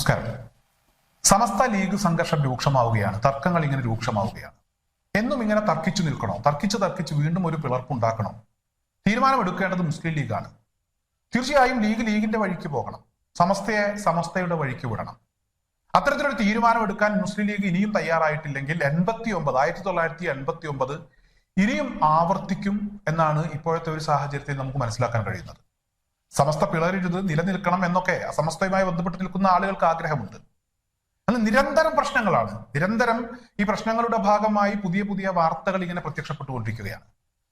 നമസ്കാരം. സമസ്ത ലീഗ് സംഘർഷം രൂക്ഷമാവുകയാണ്. തർക്കങ്ങൾ ഇങ്ങനെ രൂക്ഷമാവുകയാണ്. എന്നും ഇങ്ങനെ തർക്കിച്ചു നിൽക്കണോ? തർക്കിച്ച് തർക്കിച്ച് വീണ്ടും ഒരു പിളർപ്പുണ്ടാക്കണോ? തീരുമാനമെടുക്കേണ്ടത് മുസ്ലിം ലീഗാണ്. തീർച്ചയായും ലീഗ് ലീഗിന്റെ വഴിക്ക് പോകണം. സമസ്തയെ സമസ്തയുടെ വഴിക്ക് വിടണം. അത്തരത്തിലൊരു തീരുമാനമെടുക്കാൻ മുസ്ലിം ലീഗ് ഇനിയും തയ്യാറായിട്ടില്ലെങ്കിൽ എൺപത്തി ഒമ്പത് ആയിരത്തി തൊള്ളായിരത്തി എൺപത്തി ഒമ്പത് ഇനിയും ആവർത്തിക്കും എന്നാണ് ഇപ്പോഴത്തെ ഒരു സാഹചര്യത്തിൽ നമുക്ക് മനസ്സിലാക്കാൻ കഴിയുന്നത്. സമസ്ത പിളരരുത് നിലനിൽക്കണം എന്നൊക്കെ സമസ്തയുമായി ബന്ധപ്പെട്ട് നിൽക്കുന്ന ആളുകൾക്ക് ആഗ്രഹമുണ്ട്. അത് നിരന്തരം പ്രശ്നങ്ങളാണ്. നിരന്തരം ഈ പ്രശ്നങ്ങളുടെ ഭാഗമായി പുതിയ പുതിയ വാർത്തകൾ ഇങ്ങനെ പ്രത്യക്ഷപ്പെട്ടുകൊണ്ടിരിക്കുകയാണ്.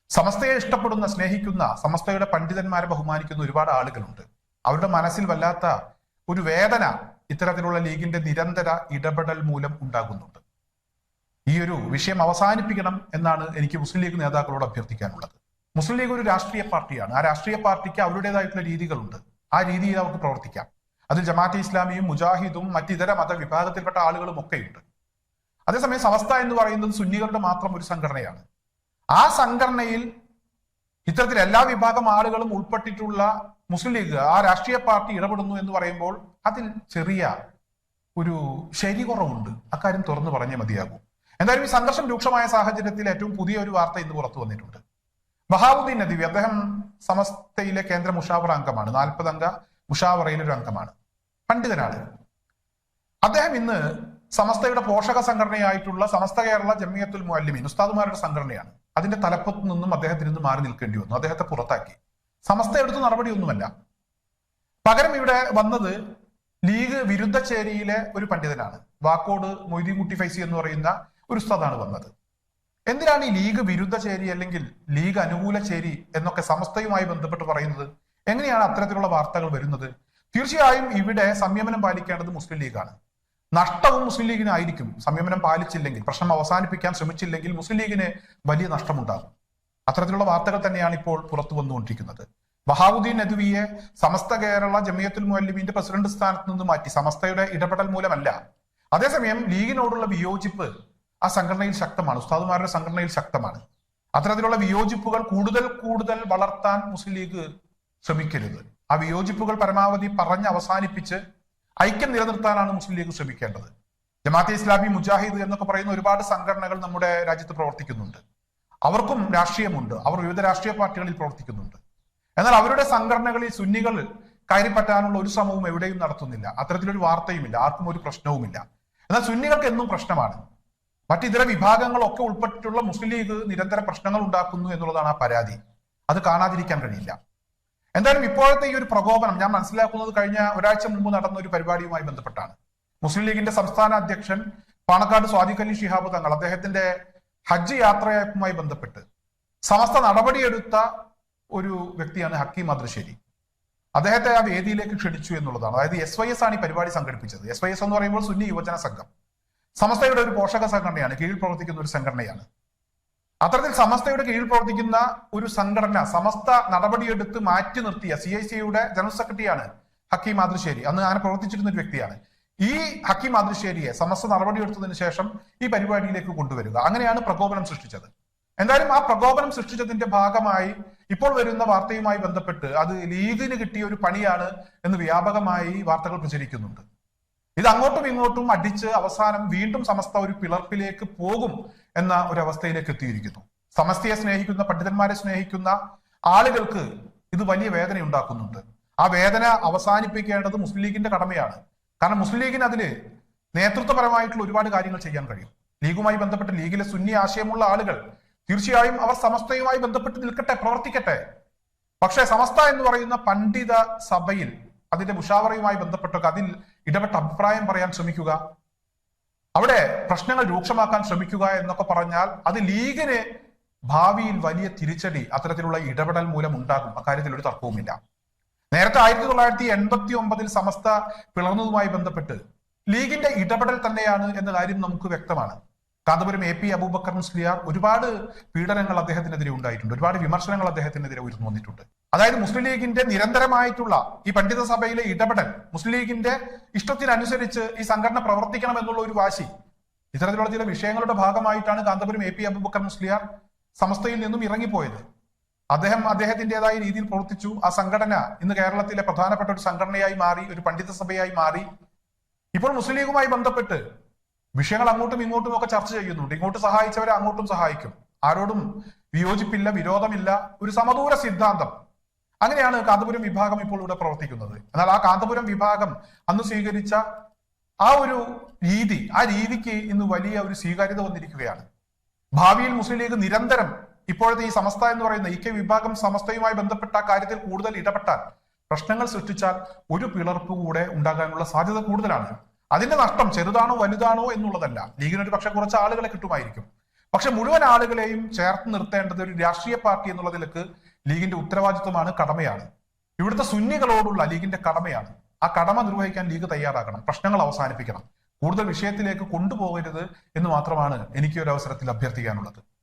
സമസ്തയെ ഇഷ്ടപ്പെടുന്ന സ്നേഹിക്കുന്ന സമസ്തയുടെ പണ്ഡിതന്മാരെ ബഹുമാനിക്കുന്ന ഒരുപാട് ആളുകളുണ്ട്. അവരുടെ മനസ്സിൽ വല്ലാത്ത ഒരു വേദന ഇത്തരത്തിലുള്ള ലീഗിന്റെ നിരന്തര ഇടപെടൽ മൂലം ഉണ്ടാകുന്നുണ്ട്. ഈ ഒരു വിഷയം അവസാനിപ്പിക്കണം എന്നാണ് എനിക്ക് മുസ്ലിം ലീഗ് നേതാക്കളോട് അഭ്യർത്ഥിക്കാനുള്ളത്. മുസ്ലിം ലീഗ് ഒരു രാഷ്ട്രീയ പാർട്ടിയാണ്. ആ രാഷ്ട്രീയ പാർട്ടിക്ക് അവരുടേതായിട്ടുള്ള രീതികളുണ്ട്. ആ രീതിയിൽ അവർക്ക് പ്രവർത്തിക്കാം. അതിൽ ജമാഅത്തെ ഇസ്ലാമിയും മുജാഹിദും മറ്റിതര മതവിഭാഗത്തിൽപ്പെട്ട ആളുകളും ഒക്കെയുണ്ട്. അതേസമയം സമസ്ത എന്ന് പറയുന്നത് സുന്നികളുടെ മാത്രം ഒരു സംഘടനയാണ്. ആ സംഘടനയിൽ ഇത്തരത്തിൽ എല്ലാ വിഭാഗം ആളുകളും ഉൾപ്പെട്ടിട്ടുള്ള മുസ്ലിം ലീഗ് ആ രാഷ്ട്രീയ പാർട്ടി ഇടപെടുന്നു എന്ന് പറയുമ്പോൾ അതിൽ ചെറിയ ഒരു ശരി കുറവുണ്ട്. അക്കാര്യം തുറന്നു പറഞ്ഞേ മതിയാകൂ. എന്തായാലും ഈ സംഘർഷം രൂക്ഷമായ സാഹചര്യത്തിൽ ഏറ്റവും പുതിയ ഒരു വാർത്ത ഇന്ന് പുറത്തു വന്നിട്ടുണ്ട്. ബഹാവുദ്ദീൻ നദീവി അദ്ദേഹം സമസ്തയിലെ കേന്ദ്ര മുഷാവറ അംഗമാണ്. നാൽപ്പത് അംഗ മുഷാവറയിലെ ഒരു അംഗമാണ്. പണ്ഡിതനാണ്. അദ്ദേഹം ഇന്ന് സമസ്തയുടെ പോഷക സംഘടനയായിട്ടുള്ള സമസ്ത കേരള ജമിയത്തുൽ മുഅല്ലിമീൻ ഉസ്താദുമാരുടെ സംഘടനയാണ്. അതിന്റെ തലപ്പത്ത് നിന്നും അദ്ദേഹത്തിന് ഇന്ന് മാറി നിൽക്കേണ്ടി വന്നു. അദ്ദേഹത്തെ പുറത്താക്കി. സമസ്ത എടുത്ത നടപടിയൊന്നുമല്ല പകരം ഇവിടെ വന്നത് ലീഗ് വിരുദ്ധ ചേരിയിലെ ഒരു പണ്ഡിതനാണ്. വാക്കോട് മൊയ്തീൻകുട്ടി ഫൈസി എന്ന് പറയുന്ന ഒരു ഉസ്താദാണ് വന്നത്. എന്തിനാണ് ഈ ലീഗ് വിരുദ്ധ ചേരി അല്ലെങ്കിൽ ലീഗ് അനുകൂല ചേരി എന്നൊക്കെ സമസ്തയുമായി ബന്ധപ്പെട്ട് പറയുന്നത്? എങ്ങനെയാണ് അത്തരത്തിലുള്ള വാർത്തകൾ വരുന്നത്? തീർച്ചയായും ഇവിടെ സംയമനം പാലിക്കേണ്ടത് മുസ്ലിം ലീഗാണ്. നഷ്ടവും മുസ്ലിം ലീഗിനായിരിക്കും. സംയമനം പാലിച്ചില്ലെങ്കിൽ പ്രശ്നം അവസാനിപ്പിക്കാൻ ശ്രമിച്ചില്ലെങ്കിൽ മുസ്ലിം ലീഗിന് വലിയ നഷ്ടമുണ്ടാകും. അത്തരത്തിലുള്ള വാർത്തകൾ തന്നെയാണ് ഇപ്പോൾ പുറത്തു വന്നുകൊണ്ടിരിക്കുന്നത്. ബഹാബുദ്ദീൻ നദ്വിയെ സമസ്ത കേരള ജമിയത്തുൽ മുല്ലിമിന്റെ പ്രസിഡന്റ് സ്ഥാനത്ത് നിന്ന് മാറ്റി സമസ്തയുടെ ഇടപെടൽ മൂലമല്ല. അതേസമയം ലീഗിനോടുള്ള വിയോജിപ്പ് ആ സംഘടനയിൽ ശക്തമാണ് ഉസ്താദുമാരുടെ സംഘടനയിൽ ശക്തമാണ്. അത്തരത്തിലുള്ള വിയോജിപ്പുകൾ കൂടുതൽ കൂടുതൽ വളർത്താൻ മുസ്ലിം ലീഗ് ശ്രമിക്കരുത്. ആ വിയോജിപ്പുകൾ പരമാവധി പറഞ്ഞ് അവസാനിപ്പിച്ച് ഐക്യം നിലനിർത്താനാണ് മുസ്ലിം ലീഗ് ശ്രമിക്കേണ്ടത്. ജമാഅത്തെ ഇസ്ലാമി മുജാഹിദ് എന്നൊക്കെ പറയുന്ന ഒരുപാട് സംഘടനകൾ നമ്മുടെ രാജ്യത്ത് പ്രവർത്തിക്കുന്നുണ്ട്. അവർക്കും രാഷ്ട്രീയമുണ്ട്. അവർ വിവിധ രാഷ്ട്രീയ പാർട്ടികളിൽ പ്രവർത്തിക്കുന്നുണ്ട്. എന്നാൽ അവരുടെ സംഘടനകളിൽ സുന്നികൾ കയറിപ്പറ്റാനുള്ള ഒരു ശ്രമവും എവിടെയും നടത്തുന്നില്ല. അത്തരത്തിലൊരു വാർത്തയുമില്ല. ആർക്കും ഒരു പ്രശ്നവുമില്ല. എന്നാൽ സുന്നികൾക്ക് എന്നും പ്രശ്നമാണ്. മറ്റിതര വിഭാഗങ്ങളൊക്കെ ഉൾപ്പെട്ടിട്ടുള്ള മുസ്ലിം ലീഗ് നിരന്തര പ്രശ്നങ്ങൾ ഉണ്ടാക്കുന്നു എന്നുള്ളതാണ് ആ പരാതി. അത് കാണാതിരിക്കാൻ കഴിയില്ല. എന്തായാലും ഇപ്പോഴത്തെ ഈ ഒരു പ്രകോപനം ഞാൻ മനസ്സിലാക്കുന്നത് കഴിഞ്ഞ ഒരാഴ്ച മുമ്പ് നടന്ന ഒരു പരിപാടിയുമായി ബന്ധപ്പെട്ടാണ്. മുസ്ലിം ലീഗിന്റെ സംസ്ഥാന അധ്യക്ഷൻ പാണക്കാട് സ്വാദിഖ് അലി ഷിഹാബ് തങ്ങൾ അദ്ദേഹത്തിന്റെ ഹജ്ജ് യാത്രയുമായി ബന്ധപ്പെട്ട് സമസ്ത നടപടിയെടുത്ത ഒരു വ്യക്തിയാണ് ഹക്കീം മദ്രശ്ശേരി അദ്ദേഹത്തെ ആ വേദിയിലേക്ക് ക്ഷണിച്ചു എന്നുള്ളതാണ്. അതായത് എസ് വൈ എസ് ആണ് ഈ പരിപാടി സംഘടിപ്പിച്ചത്. എസ് വൈ എസ് എന്ന് പറയുമ്പോൾ സുന്നി യുവജന സംഘം. സമസ്തയുടെ ഒരു പോഷക സംഘടനയാണ് കീഴിൽ പ്രവർത്തിക്കുന്ന ഒരു സംഘടനയാണ്. അത്തരത്തിൽ സമസ്തയുടെ കീഴിൽ പ്രവർത്തിക്കുന്ന ഒരു സംഘടന സമസ്ത നടപടിയെടുത്ത് മാറ്റി നിർത്തിയ സി ഐ സിയുടെ ജനറൽ സെക്രട്ടറിയാണ് ഹക്കീം മാതൃശ്ശേരി. അന്ന് അങ്ങനെ പ്രവർത്തിച്ചിരുന്ന ഒരു വ്യക്തിയാണ്. ഈ ഹക്കീം മാതൃശ്ശേരിയെ സമസ്ത നടപടിയെടുത്തതിന് ശേഷം ഈ പരിപാടിയിലേക്ക് കൊണ്ടുവരിക. അങ്ങനെയാണ് പ്രകോപനം സൃഷ്ടിച്ചത്. എന്തായാലും ആ പ്രകോപനം സൃഷ്ടിച്ചതിന്റെ ഭാഗമായി ഇപ്പോൾ വരുന്ന വാർത്തയുമായി ബന്ധപ്പെട്ട് അത് ലീഗിന് കിട്ടിയ ഒരു പണിയാണ് എന്ന് വ്യാപകമായി വാർത്തകൾ പ്രചരിക്കുന്നുണ്ട്. ഇത് അങ്ങോട്ടും ഇങ്ങോട്ടും അടിച്ച് അവസാനം വീണ്ടും സമസ്ത ഒരു പിളർപ്പിലേക്ക് പോകും എന്ന ഒരു അവസ്ഥയിലേക്ക് എത്തിയിരിക്കുന്നു. സമസ്തയെ സ്നേഹിക്കുന്ന പണ്ഡിതന്മാരെ സ്നേഹിക്കുന്ന ആളുകൾക്ക് ഇത് വലിയ വേദന ഉണ്ടാക്കുന്നുണ്ട്. ആ വേദന അവസാനിപ്പിക്കേണ്ടത് മുസ്ലിം ലീഗിന്റെ കടമയാണ്. കാരണം മുസ്ലിം ലീഗിന് അതിൽ നേതൃത്വപരമായിട്ടുള്ള ഒരുപാട് കാര്യങ്ങൾ ചെയ്യാൻ കഴിയും. ലീഗുമായി ബന്ധപ്പെട്ട് ലീഗിലെ സുന്നി ആശയമുള്ള ആളുകൾ തീർച്ചയായും അവർ സമസ്തയുമായി ബന്ധപ്പെട്ട് നിൽക്കട്ടെ പ്രവർത്തിക്കട്ടെ. പക്ഷേ സമസ്ത എന്ന് പറയുന്ന പണ്ഡിത സഭയിൽ അതിന്റെ മുഷാവറയുമായി ബന്ധപ്പെട്ടൊക്കെ അതിൽ ഇടപെട്ട അഭിപ്രായം പറയാൻ ശ്രമിക്കുക. അവിടെ പ്രശ്നങ്ങൾ രൂക്ഷമാക്കാൻ ശ്രമിക്കുക എന്നൊക്കെ പറഞ്ഞാൽ അത് ലീഗിന് ഭാവിയിൽ വലിയ തിരിച്ചടി അത്തരത്തിലുള്ള ഇടപെടൽ മൂലം ഉണ്ടാകും. അക്കാര്യത്തിൽ ഒരു തർക്കവുമില്ല. നേരത്തെ ആയിരത്തി തൊള്ളായിരത്തി എൺപത്തി ഒമ്പതിൽ സമസ്ത പിളർന്നതുമായി ബന്ധപ്പെട്ട് ലീഗിന്റെ ഇടപെടൽ തന്നെയാണ് എന്ന കാര്യം നമുക്ക് വ്യക്തമാണ്. കാന്തപുരം എ പി അബൂബക്കർ മുസ്ലിയാർ ഒരുപാട് പീഡനങ്ങൾ അദ്ദേഹത്തിനെതിരെ ഉണ്ടായിട്ടുണ്ട്. ഒരുപാട് വിമർശനങ്ങൾ അദ്ദേഹത്തിനെതിരെ ഉയർന്നു വന്നിട്ടുണ്ട്. അതായത് മുസ്ലിം ലീഗിന്റെ നിരന്തരമായിട്ടുള്ള ഈ പണ്ഡിത സഭയിലെ ഇടപെടൽ മുസ്ലിം ലീഗിന്റെ ഇഷ്ടത്തിനനുസരിച്ച് ഈ സംഘടന പ്രവർത്തിക്കണം എന്നുള്ള ഒരു വാശി ഇത്തരത്തിലുള്ള ചില വിഷയങ്ങളുടെ ഭാഗമായിട്ടാണ് കാന്തപുരം എ പി അബൂബക്കർ മുസ്ലിയാർ സമസ്തയിൽ നിന്നും ഇറങ്ങിപ്പോയത്. അദ്ദേഹം അദ്ദേഹത്തിന്റെതായ രീതിയിൽ പ്രവർത്തിച്ചു. ആ സംഘടന ഇന്ന് കേരളത്തിലെ പ്രധാനപ്പെട്ട ഒരു സംഘടനയായി മാറി ഒരു പണ്ഡിത സഭയായി മാറി. ഇപ്പോൾ മുസ്ലിം ലീഗുമായി ബന്ധപ്പെട്ട് വിഷയങ്ങൾ അങ്ങോട്ടും ഇങ്ങോട്ടും ഒക്കെ ചർച്ച ചെയ്യുന്നുണ്ട്. ഇങ്ങോട്ട് സഹായിച്ചവരെ അങ്ങോട്ടും സഹായിക്കും. ആരോടും വിയോജിപ്പില്ല വിരോധമില്ല ഒരു സമദൂര സിദ്ധാന്തം. അങ്ങനെയാണ് കാന്തപുരം വിഭാഗം ഇപ്പോൾ ഇവിടെ പ്രവർത്തിക്കുന്നത്. എന്നാൽ ആ കാന്തപുരം വിഭാഗം അന്ന് സ്വീകരിച്ച ആ ഒരു രീതി ആ രീതിക്ക് ഇന്ന് വലിയ ഒരു സ്വീകാര്യത വന്നിരിക്കുകയാണ്. ഭാവിയിൽ മുസ്ലിം ലീഗ് നിരന്തരം ഇപ്പോഴത്തെ ഈ സമസ്ത എന്ന് പറയുന്ന ഇ കെ വിഭാഗം സമസ്തയുമായി ബന്ധപ്പെട്ട കാര്യത്തിൽ കൂടുതൽ ഇടപെട്ടാൽ പ്രശ്നങ്ങൾ സൃഷ്ടിച്ചാൽ ഒരു പിളർപ്പ് കൂടെ ഉണ്ടാകാനുള്ള സാധ്യത കൂടുതലാണ്. അതിന്റെ നഷ്ടം ചെറുതാണോ വലുതാണോ എന്നുള്ളതല്ല. ലീഗിന് ഒരു പക്ഷെ കുറച്ച് ആളുകളെ കിട്ടുമായിരിക്കും. പക്ഷെ മുഴുവൻ ആളുകളെയും ചേർത്ത് നിർത്തേണ്ടത് ഒരു രാഷ്ട്രീയ പാർട്ടി എന്നുള്ളതിലേക്ക് ലീഗിന്റെ ഉത്തരവാദിത്വമാണ് കടമയാണ്. ഇവിടുത്തെ സുന്നികളോടുള്ള ലീഗിന്റെ കടമയാണ്. ആ കടമ നിർവഹിക്കാൻ ലീഗ് തയ്യാറാക്കണം പ്രശ്നങ്ങൾ അവസാനിപ്പിക്കണം. കൂടുതൽ വിഷയത്തിലേക്ക് കൊണ്ടുപോകരുത് എന്ന് മാത്രമാണ് എനിക്ക് ഒരു അവസരത്തിൽ അഭ്യർത്ഥിക്കാനുള്ളത്.